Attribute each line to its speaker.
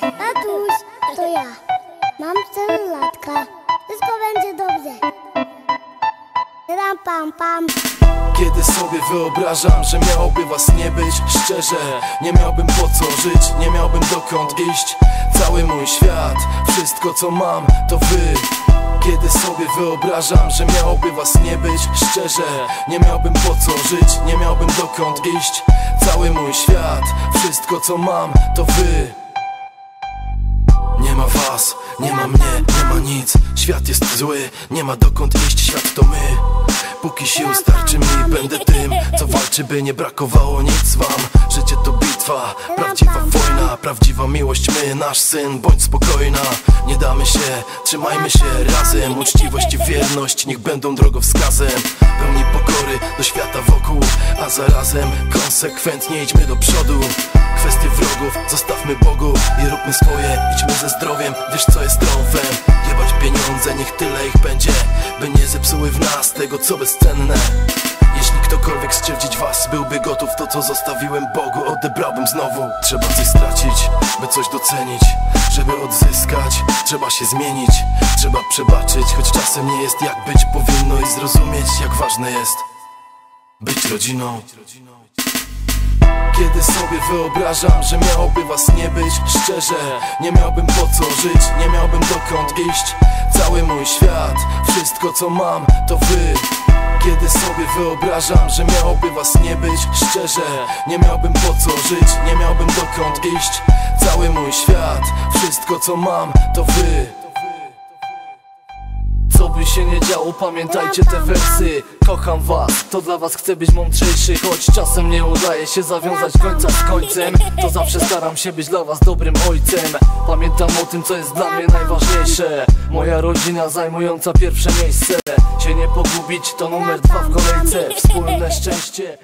Speaker 1: Tatuś, to ja. Mam 4 latka. Wszystko będzie dobrze. Ram pam pam.
Speaker 2: Kiedy sobie wyobrażam, że miałoby was nie być Szczerze, nie miałbym po co żyć Nie miałbym dokąd iść Cały mój świat, wszystko co mam to wy kiedy sobie wyobrażam, że miałoby was nie być Szczerze, nie miałbym po co żyć Nie miałbym dokąd iść Cały mój świat, wszystko co mam to wy was, nie ma mnie, nie ma nic. Świat jest zły, nie ma dokąd iść, świat to my. Póki sił starczy mi, będę tym Co walczy, by nie brakowało nic wam. Życie to bitwa, prawdziwa wojna Prawdziwa miłość, my, nasz syn Bądź spokojna, nie damy się Trzymajmy się razem. Uczciwość i wierność, niech będą drogowskazem. Pełni pokory do świata wokół A zarazem konsekwentnie idźmy do przodu Kwestie wrogów. Zostawmy Bogu i róbmy swoje, idźmy ze zdrowiem Wiesz co jest trąfem, jebać pieniądze, niech tyle ich będzie By nie zepsuły w nas tego co bezcenne. Jeśli ktokolwiek skrzywdzić was byłby gotów To co zostawiłem Bogu odebrałbym znowu. Trzeba coś stracić, by coś docenić. Żeby odzyskać, trzeba się zmienić. Trzeba przebaczyć, choć czasem nie jest jak być. Powinno I zrozumieć jak ważne jest być rodziną kiedy sobie wyobrażam, że miałoby was nie być Szczerze, nie miałbym po co żyć Nie miałbym dokąd iść. Cały mój świat, wszystko co mam to wy. Kiedy sobie wyobrażam, że miałoby was nie być Szczerze, nie miałbym po co żyć Nie miałbym dokąd iść. Cały mój świat, wszystko co mam to wy
Speaker 3: się nie działo, pamiętajcie te wersy. Kocham was, to dla was chcę być mądrzejszy. Choć czasem nie udaje się zawiązać końca z końcem To zawsze staram się być dla was dobrym ojcem. Pamiętam o tym, co jest dla mnie najważniejsze. Moja rodzina zajmująca pierwsze miejsce. Się nie pogubić, to numer dwa w kolejce. Wspólne szczęście